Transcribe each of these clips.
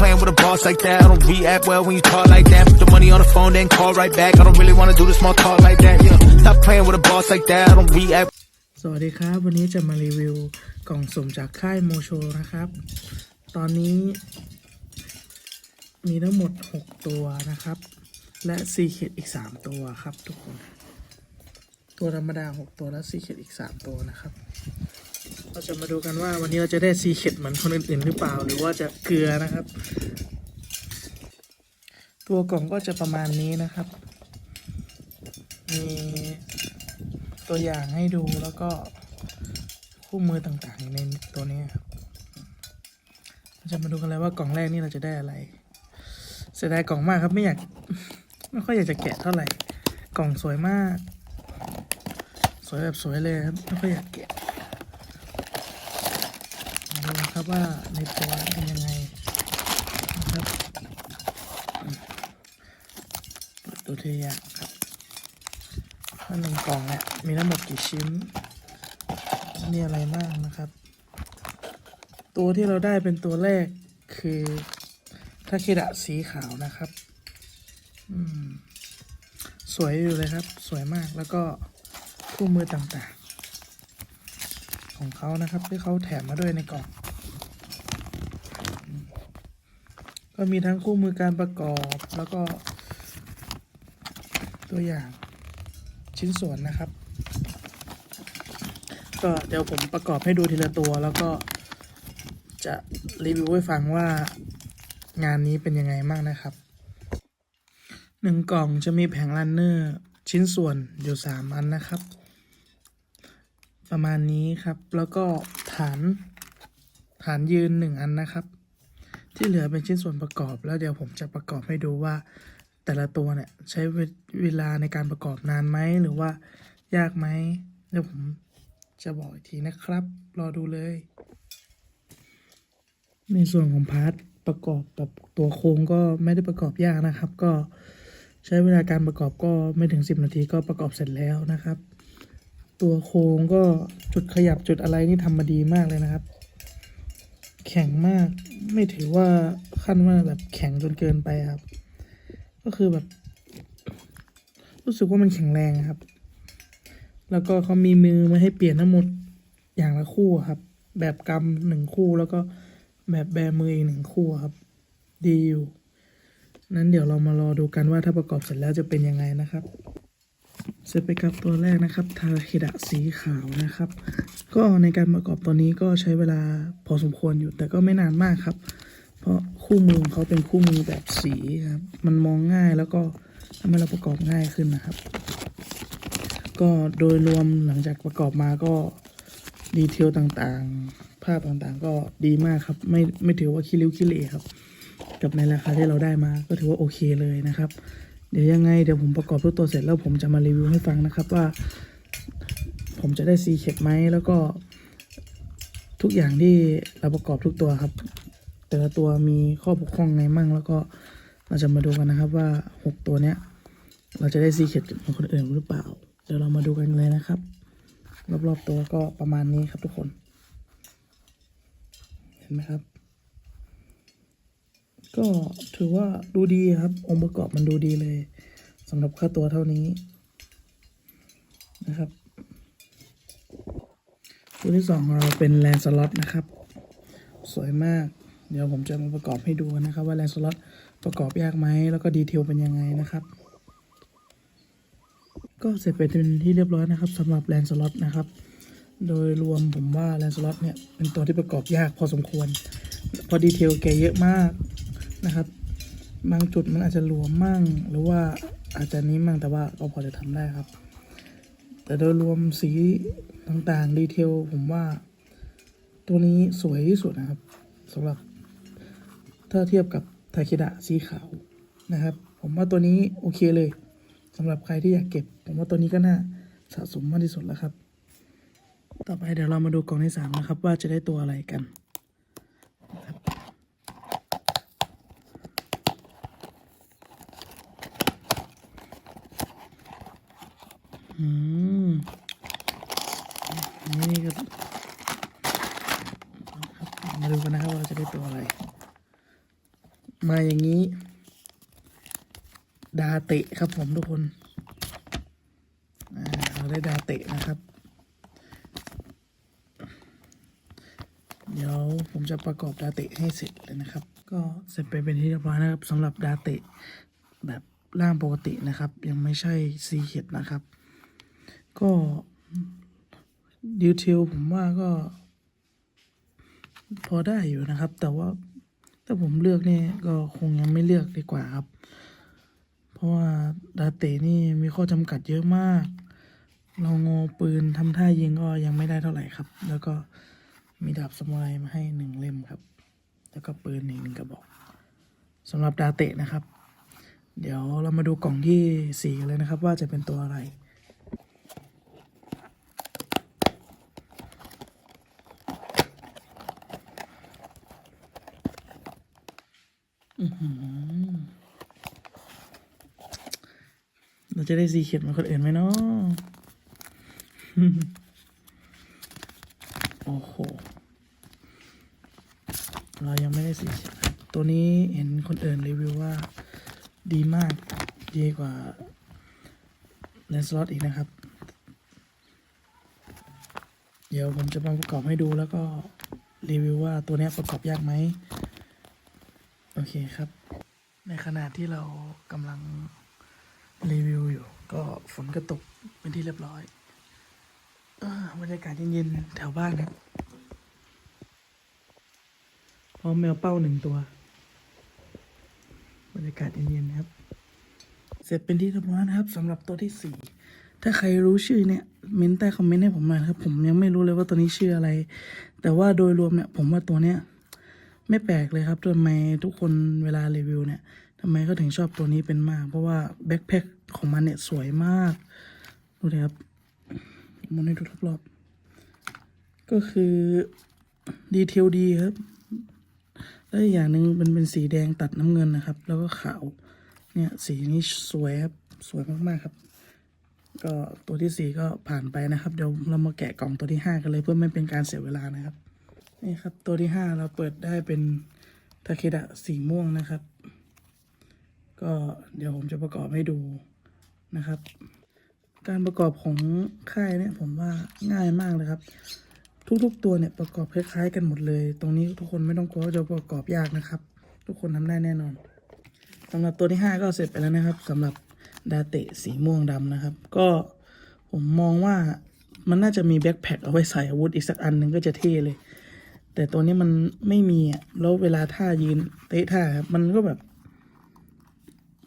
playing with a boss like that. I don't react well when you talk like that. Put the money on the phone, then call right back. I don't really wanna do the small talk like that. Yeah, stop playing with a boss like that. I don't react. สวัสดีครับ วันนี้จะมารีวิวกล่องสุ่มจากค่ายโมโชนะครับ ตอนนี้ มีทั้งหมด 6 ตัวนะครับ และซีเ e ดอีก 3 ตัวครับทุกคน ตัวธรรมดา 6 ตัวและซีเ e ดอีก 3 ตัวนะครับ เราจะมาดูกันว่าวันนี้เราจะได้ซีเ e ดเหมือนคนอื่นๆหรือเปล่า หรือว่าจะเกลือนะครับ ตัวกล่องก็จะประมาณนี้นะครับ มีตัวอย่างให้ดูแล้วก็คู่มือต่างๆในตัวนี้ครับเราจะมาดูกันเลยว่ากล่องแรกนี่เราจะได้อะไร เสียดายกล่องมากครับไม่อยากไม่ค่อยอยากจะแกะเท่าไหร่ กล่องสวยมาก สวยแบบสวยเลยครับไม่ค่อยอยากแกะมาดู นะครับว่าในตัวเป็นยังไงนะครับเปิดตัวทีย่างครับว่าหนึ่งกล่องเนี่ยมีทั้งหมดกี่ชิ้นนี่อะไรมากนะครับ ตัวที่เราได้เป็นตัวแรกคือทาเคดะสีขาวนะครับอืมสวยอยู่เลยครับ สวยมากแล้วก็คู่มือต่างๆ ของเขานะครับที่เขาแถมมาด้วยในกล่องอืม ก็มีทั้งคู่มือการประกอบแล้วก็ ตัวอย่างชิ้นส่วนนะครับ ก็เดี๋ยวผมประกอบให้ดูทีละตัว แล้วก็จะรีวิวให้ฟังว่างานนี้เป็นยังไงบ้างนะครับหนึ่งกล่องจะมีแผงรันเนอร์ชิ้นส่วนอยู่สามอันนะครับ ประมาณนี้ครับแล้วก็ฐานฐานยืนหนึ่งอันนะครับ ที่เหลือเป็นชิ้นส่วนประกอบ แล้วเดี๋ยวผมจะประกอบให้ดูว่า แต่ละตัวเนี่ยใช้เวลาในการประกอบนานไหมหรือว่ายากไหมเดี๋ยวผมจะบอกอีกทีนะครับ รอดูเลย ในส่วนของพาร์ทประกอบแบบตัวโครงก็ไม่ได้ประกอบยากนะครับ ก็ใช้เวลาการประกอบก็ไม่ถึง 10 นาทีก็ประกอบเสร็จแล้วนะครับ ตัวโครงก็จุดขยับจุดอะไรนี่ทำมาดีมากเลยนะครับ แข็งมาก ไม่ถือว่าขั้นว่าแบบแข็งจนเกินไปครับ ก็คือแบบ รู้สึกว่ามันแข็งแรงครับ แล้วก็เขามีมือมาให้เปลี่ยนทั้งหมดอย่างละคู่ครับ แบบกำหนึ่งคู่แล้วก็แบบแบมืออีกหนึ่งคู่ครับ ดีอยู่นั้นเดี๋ยวเรามารอดูกันว่าถ้าประกอบเสร็จแล้วจะเป็นยังไงนะครับ เสร็จไปกับตัวแรกนะครับ ทาเคดะสีขาวนะครับ ก็ในการประกอบตัวนี้ก็ใช้เวลาพอสมควรอยู่ แต่ก็ไม่นานมากครับ เพราะคู่มือของเขาเป็นคู่มือแบบสีครับ มันมองง่ายแล้วก็ทำให้เราประกอบง่ายขึ้นนะครับ ก็โดยรวมหลังจากประกอบมาก็ดีเทลต่างๆ ภาพต่างๆ ก็ดีมากครับ ไม่ไม่ถือว่าคิริ้วคิเลครับ กับในราคาที่เราได้มาก็ถือว่าโอเคเลยนะครับ เดี๋ยวยังไงเดี๋ยวผมประกอบทุกตัวเสร็จแล้วผมจะมารีวิวให้ฟังนะครับว่า ผมจะได้ซีเข็ดไหมแล้วก็ ทุกอย่างที่เราประกอบทุกตัวครับ แต่ละตัวมีข้อบกพร่องไงมั่ง แล้วก็เราจะมาดูกันนะครับว่าหกตัวเนี้ย เราจะได้ซีเข็ดเหมือนคนอื่นหรือเปล่า เดี๋ยวเรามาดูกันเลยนะครับ รอบๆตัวก็ประมาณนี้ครับทุกคน เห็นไหมครับ ก็ถือว่าดูดีครับ องค์ประกอบมันดูดีเลยสำหรับค่าตัวเท่านี้นะครับ ตัวที่สองของเราเป็นแลนสล็อตนะครับ สวยมาก เดี๋ยวผมจะมาประกอบให้ดูนะครับ ว่าแลนสล็อตประกอบยากไหมแล้วก็ดีเทลเป็นยังไงนะครับ ก็เสร็จไปเป็นที่เรียบร้อยนะครับสำหรับแลนสล็อตนะครับ โดยรวมผมว่าแลนสล็อตเนี่ยเป็นตัวที่ประกอบยากพอสมควรเพราะดีเทลแกเยอะมาก นะครับ บางจุดมันอาจจะหลวมมั่ง หรือว่าอาจจะนี้มั่งแต่ว่าก็พอจะทำได้ครับ แต่โดยรวมสีต่างๆดีเทลผมว่า ตัวนี้สวยที่สุดนะครับสำหรับ ถ้าเทียบกับไทาเคดะสีขาวนะครับ ผมว่าตัวนี้โอเคเลยสำหรับใครที่อยากเก็บ ผมว่าตัวนี้ก็น่าสะสมมากที่สุดแล้วครับ ต่อไปเดี๋ยวเรามาดูกล่องที่สามนะครับ ว่าจะได้ตัวอะไรกันนะครับอืมนี่ก็ครับมาดูกันนะครับ ว่าเราจะได้ตัวอะไร มาอย่างนี้ ดาเตะครับผมทุกคนเราได้ดาเตะนะครับ เดี๋ยวผมจะประกอบดาเตะให้เสร็จเลยนะครับ ก็เสร็จไปเป็นที่เรียบร้อยนะครับสำหรับดาเตะแบบร่างปกตินะครับ ยังไม่ใช่ซีเข็ดนะครับ ก็ดีเทลผมว่าก็ พอได้อยู่นะครับ แต่ว่าถ้าผมเลือกนี่ก็คงยังไม่เลือกดีกว่าครับ เพราะว่าดาเตนี่มีข้อจำกัดเยอะมาก เรางอปืนทำท่ายิงก็ยังไม่ได้เท่าไหร่ครับ แล้วก็มีดาบสมุไรมาให้หนึ่งเล่มครับ แล้วก็ปืนอีกหนึ่งกระบอกสำหรับดาเตะนะครับ เดี๋ยวเรามาดูกล่องที่สี่กันเลยนะครับ ว่าจะเป็นตัวอะไร เราจะได้สีเขียดเหมือนคนอื่นไหมเนาะโอ้โห เรายังไม่ได้สีเขียดตัวนี้เห็นคนอื่นรีวิวว่าดีมากดีกว่าเลนสล็อตอีกนะครับ เดี๋ยวผมจะมาประกอบให้ดูแล้วก็รีวิวว่าตัวนี้ประกอบยากไหม โอเคครับ ในขณะที่เรากำลังรีวิวอยู่ ก็ฝนก็ตกเป็นที่เรียบร้อยอบรรยากาศเย็นๆแถวบ้านครับพร้อมแมวเป้าหนึ่งตัว บรรยากาศเย็นๆนะครับ เสร็จเป็นที่เรียบร้อยนะครับสำหรับตัวที่สี่ถ้าใครรู้ชื่อเนี่ยเมนใต้คอมเมนต์ให้ผมหน่อยครับ ผมยังไม่รู้เลยว่าตัวนี้ชื่ออะไร แต่ว่าโดยรวมเนี่ย ผมว่าตัวเนี้ย ไม่แปลกเลยครับทำไมทุกคนเวลารีวิวเนี่ยทำไมเขาถึงชอบตัวนี้เป็นมาก เพราะว่าแบ็คแพ็คของมันเนี่ยสวยมาก ดูเลยครับมองให้ดูรอบๆก็คือดีเทลดีครับ แล้วอีกอย่างหนึ่งมันเป็นสีแดงตัดน้ำเงินนะครับ แล้วก็ขาว เนี่ยสีนี้สวยครับ สวยมากๆครับ ก็ตัวที่สี่ก็ผ่านไปนะครับ เดี๋ยวเรามาแกะกล่องตัวที่ห้ากันเลยเพื่อไม่เป็นการเสียเวลานะครับ นี่ครับตัวที่ห้าเราเปิดได้เป็นทาเคดะสีม่วงนะครับ ก็เดี๋ยวผมจะประกอบให้ดูนะครับ การประกอบของค่ายเนี่ยผมว่าง่ายมากเลยครับ ทุกๆตัวเนี่ยประกอบคล้ายๆกันหมดเลย ตรงนี้ทุกคนไม่ต้องกลัวว่าจะประกอบยากนะครับ ทุกคนทำได้แน่นอนสำหรับตัวที่ห้าก็เสร็จไปแล้วนะครับสำหรับดาเตะสีม่วงดำนะครับ ก็ผมมองว่ามันน่าจะมีแบ็คแพคเอาไว้ใส่อาวุธอีกสักอันหนึ่งก็จะเท่เลย แต่ตัวนี้มันไม่มีอะแล้วเวลาท่ายืนเตะท่าครับมันก็แบบ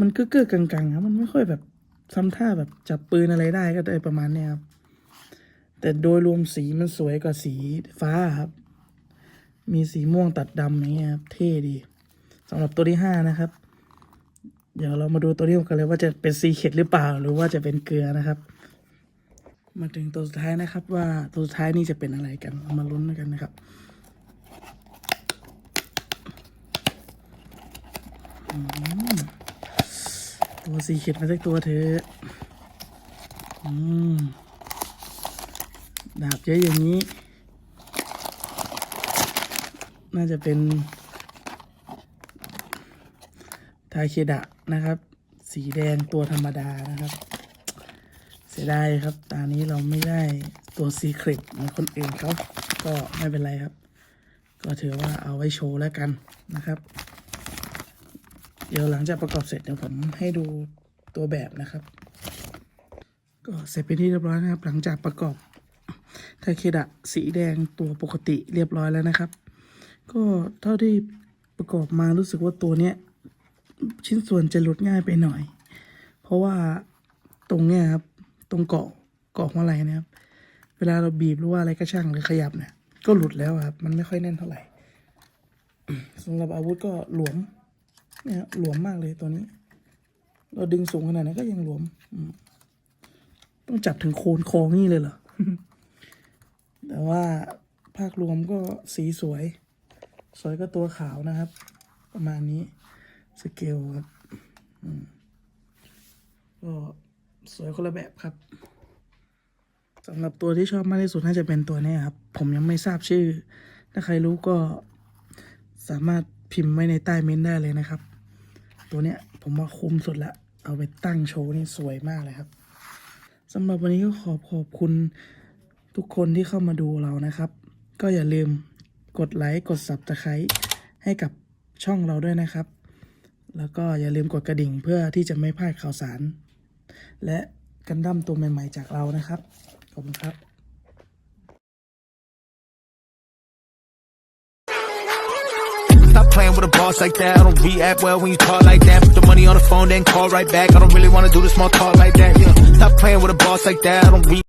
มันก็เกื้อๆกังๆครับ มันไม่ค่อยแบบทำท่าแบบจับปืนอะไรได้ก็ได้ประมาณเนี้ยครับ แต่โดยรวมสีมันสวยกว่าสีฟ้าครับ มีสีม่วงตัดดำอย่างเงี้ยครับ เท่ดีสำหรับตัวที่ห้านะครับ เดี๋ยวเรามาดูตัวที่หกกันเลยว่าจะเป็นซีเค็ดหรือเปล่า หรือว่าจะเป็นเกลือนะครับ มาถึงตัวสุดท้ายนะครับ ว่าตัวสุดท้ายนี่จะเป็นอะไรกันามาลุ้นกันนะครับ ตัวสีเขียดมาสักตัวเถอะดาบเยอะอย่างนี้ น่าจะเป็น ทาเคดะนะครับ สีแดงตัวธรรมดานะครับ เสียดายครับ ตานี้เราไม่ได้ตัวซีเครตเหมือนคนอื่นเขาก็ไม่เป็นไรครับ ก็ถือว่าเอาไว้โชว์แล้วกันนะครับ เดี๋ยวหลังจากประกอบเสร็จเดี๋ยวผมให้ดูตัวแบบนะครับ ก็เสร็จเป็นที่เรียบร้อยนะครับ หลังจากประกอบไทาเคดะสีแดงตัวปกติเรียบร้อยแล้วนะครับ ก็เท่าที่ประกอบมารู้สึกว่าตัวเนี้ยชิ้นส่วนจะหลุดง่ายไปหน่อย เพราะว่าตรงเนี้ยครับตรงเกาะเกาะหัวไหล่นะครับ เวลาเราบีบหรือว่าอะไรก็ช่างหรือขยับเนี่ยก็หลุดแล้วครับ มันไม่ค่อยแน่นเท่าไหร่สำหรับอาวุธก็หลวม เนี่ยหลวมมากเลยตัวนี้ เราดึงสูงขนาดนั้นก็ยังหลวมต้องจับถึงโคนคอนี่เลยเหรอ แต่ว่าภาครวมก็สีสวย สวยก็ตัวขาวนะครับ ประมาณนี้สเกลครับก็สวยคนละแบบครับสำหรับตัวที่ชอบมากที่สุดน่าจะเป็นตัวนี้ครับ ผมยังไม่ทราบชื่อ ถ้าใครรู้ก็สามารถ พิมพ์ไว้ในใต้เม้นต์ได้เลยนะครับ ตัวเนี้ยผมว่าคุ้มสุดละ เอาไปตั้งโชว์นี่สวยมากเลยครับสำหรับวันนี้ก็ขอบขอบคุณทุกคนที่เข้ามาดูเรานะครับ ก็อย่าลืมกดไลค์กด subscribe ให้กับช่องเราด้วยนะครับ แล้วก็อย่าลืมกดกระดิ่งเพื่อที่จะไม่พลาดข่าวสาร และกันดั้มตัวใหม่ ๆ จากเรานะครับ ขอบคุณครับ playing with a boss like that. I don't react well when you talk like that. Put the money on the phone, then call right back. I don't really wanna do the small talk like that. Yeah. Stop playing with a boss like that. I don't re-